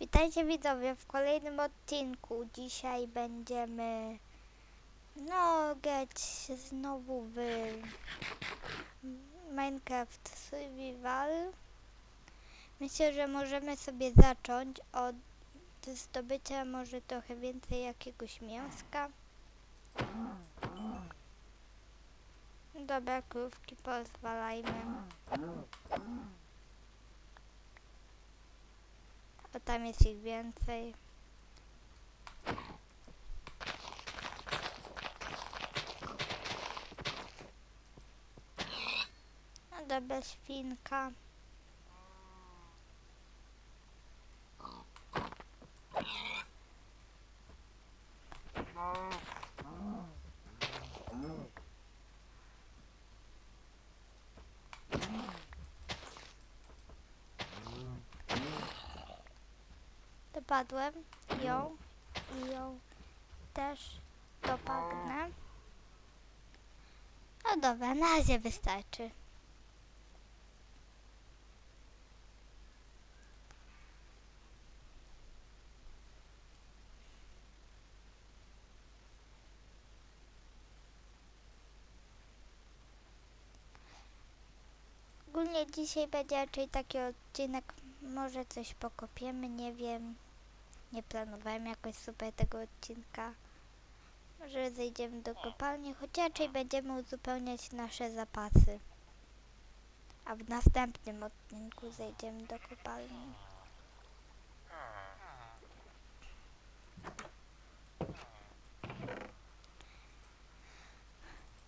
Witajcie widzowie w kolejnym odcinku. Dzisiaj będziemy no grać znowu w Minecraft Survival. Myślę, że możemy sobie zacząć od zdobycia może trochę więcej jakiegoś mięska. Dobra, krówki pozwalajmy. A tam jest ich więcej. No dobra, świnka. Dopadłem ją i ją też dopadnę. No dobra, na razie wystarczy. Ogólnie dzisiaj będzie raczej taki odcinek, może coś pokopiemy, nie wiem. Nie planowałem jakoś super tego odcinka. Może zejdziemy do kopalni, choć raczej będziemy uzupełniać nasze zapasy. A w następnym odcinku zejdziemy do kopalni.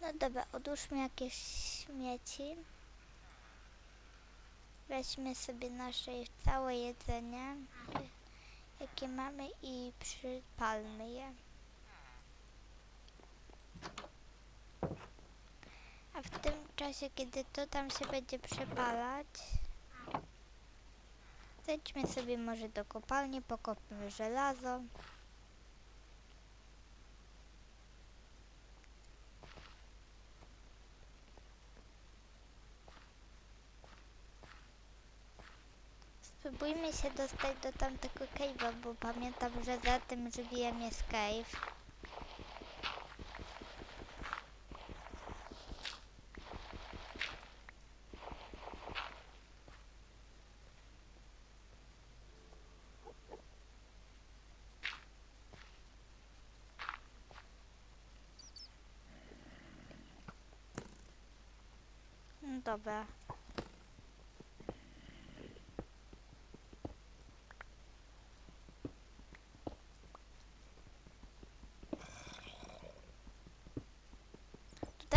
No dobra, odłóżmy jakieś śmieci. Weźmy sobie nasze całe jedzenie jakie mamy i przypalmy je. A w tym czasie, kiedy to tam się będzie przepalać, zejdźmy sobie może do kopalni, pokopmy żelazo. Spróbujmy się dostać do tamtego cave'a, bo pamiętam, że za tym drzwiem jest cave. No Dobra.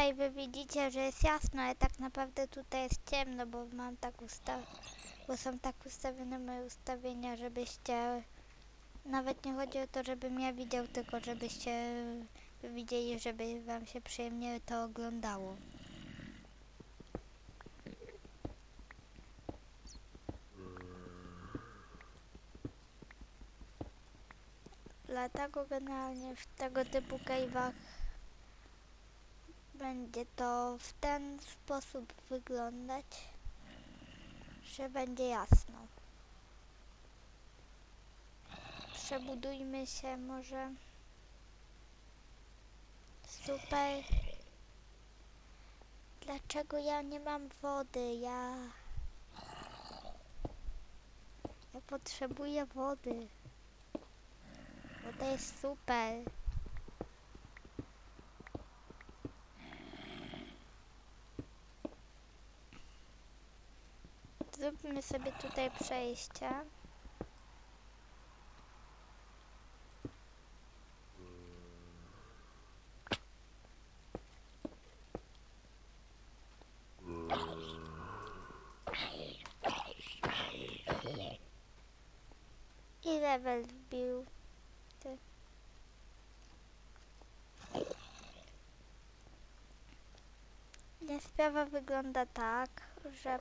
Tutaj wy widzicie, że jest jasno, ale tak naprawdę tutaj jest ciemno, bo mam tak ustaw... bo są tak ustawione moje ustawienia, żebyście... Nawet nie chodzi o to, żebym ja widział, tylko żebyście widzieli, żeby wam się przyjemnie to oglądało. Dlatego generalnie w tego typu cave'ach będzie to w ten sposób wyglądać, że będzie jasno. Przebudujmy się może. Super. Dlaczego ja nie mam wody? Ja... Ja potrzebuję wody. Woda jest super. Zróbmy sobie tutaj przejście. I level wbił. Ty. Sprawa wygląda tak, że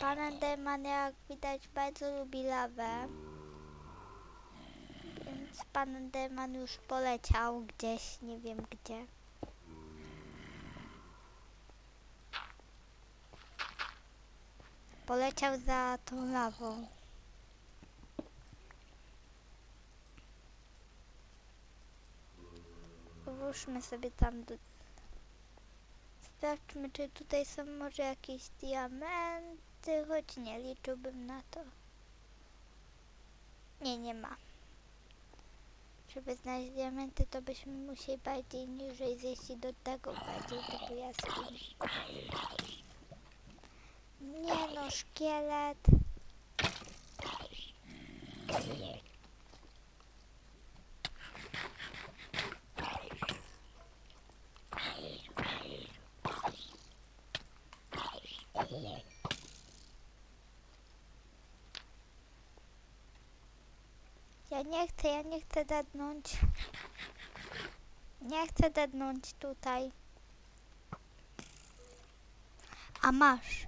Pan Enderman, jak widać, bardzo lubi lawę. Więc pan Enderman już poleciał gdzieś, nie wiem gdzie. poleciał za tą lawą. Włóżmy sobie tam do... Sprawdźmy, czy tutaj są może jakieś diamenty, choć nie liczyłbym na to. Nie, nie ma. Żeby znaleźć diamenty, to byśmy musieli bardziej niżej zejść i do tego bardziej typu jaskini. Nie no, szkielet. Nie chcę, ja nie chcę dednąć. Nie chcę dednąć tutaj. A masz.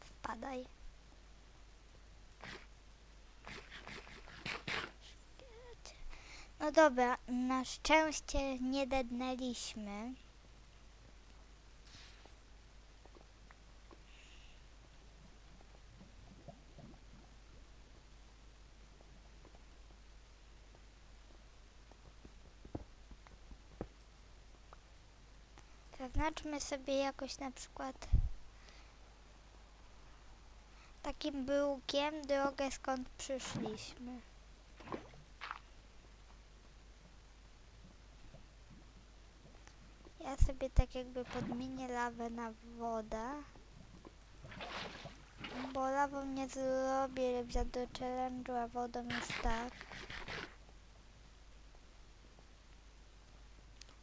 Wpadaj. No dobra, na szczęście nie dednęliśmy. Zaznaczmy sobie jakoś na przykład takim byłkiem drogę skąd przyszliśmy. Ja sobie tak jakby podmienię lawę na wodę. Bo lawą nie zrobię do challenge'u, a wodą już tak.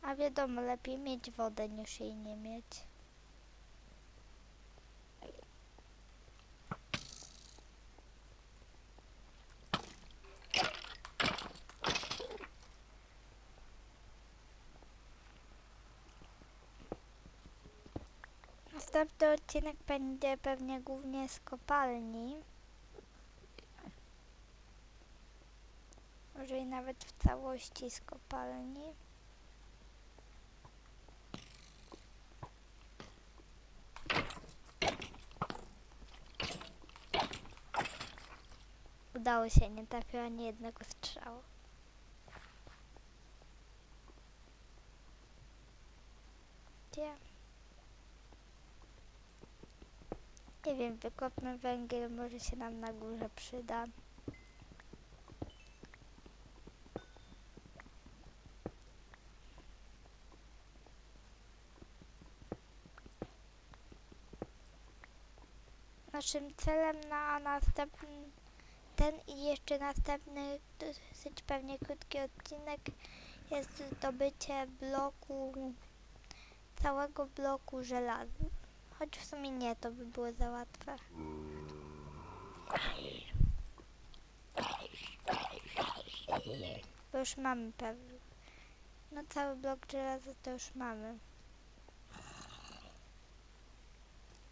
A wiadomo, lepiej mieć wodę niż jej nie mieć. Następny odcinek będzie pewnie głównie z kopalni. Może i nawet w całości z kopalni. Udało się, nie trafiła ani jednego strzału. Gdzie? Nie wiem, wykopmy węgiel, może się nam na górze przyda. Naszym celem na następny ten i jeszcze następny dosyć pewnie krótki odcinek jest zdobycie bloku całego bloku żelaza. Choć w sumie nie, to by było za łatwe. Bo już mamy pewnie. No cały blok żelaza to już mamy.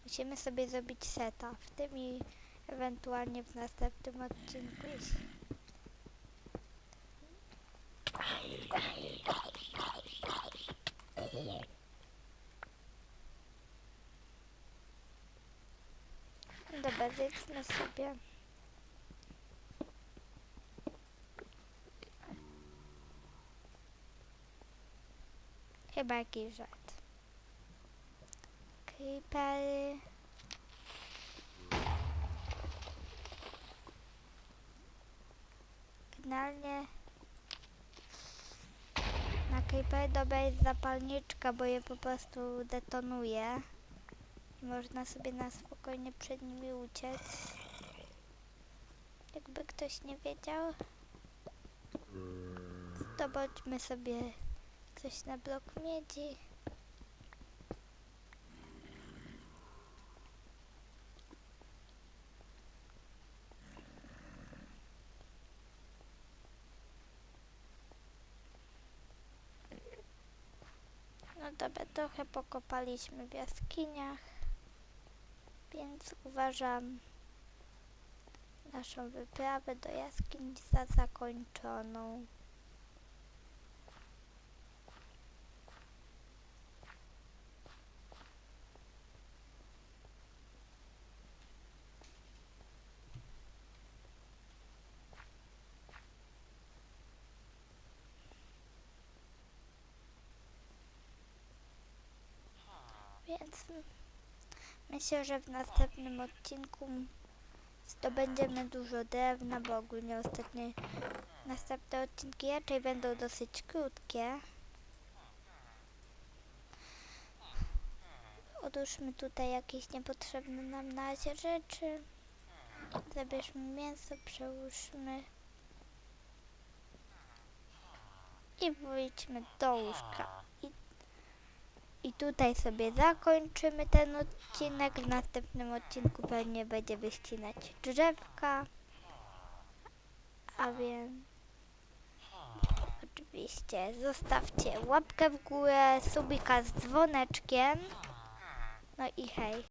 Musimy sobie zrobić seta, w tym i ewentualnie w następnym odcinku. jeśli- Dobra, zjedźmy sobie. Chyba jakiś żart. Creepery. Finalnie na dobra jest zapalniczka, bo je po prostu detonuje. I można sobie na spokojnie przed nimi uciec. Jakby ktoś nie wiedział. Zdobądźmy sobie coś na blok miedzi. No dobra, trochę pokopaliśmy w jaskiniach, więc uważam naszą wyprawę do jaskiń za zakończoną. Więc myślę, że w następnym odcinku zdobędziemy dużo drewna, bo ogólnie ostatnie następne odcinki raczej będą dosyć krótkie. Odłóżmy tutaj jakieś niepotrzebne nam na razie rzeczy. Zabierzmy mięso, przełóżmy. I wróćmy do łóżka. I, tutaj sobie zakończymy ten odcinek. W następnym odcinku pewnie będzie wyścinać drzewka. A więc oczywiście zostawcie łapkę w górę, subika z dzwoneczkiem. No i hej.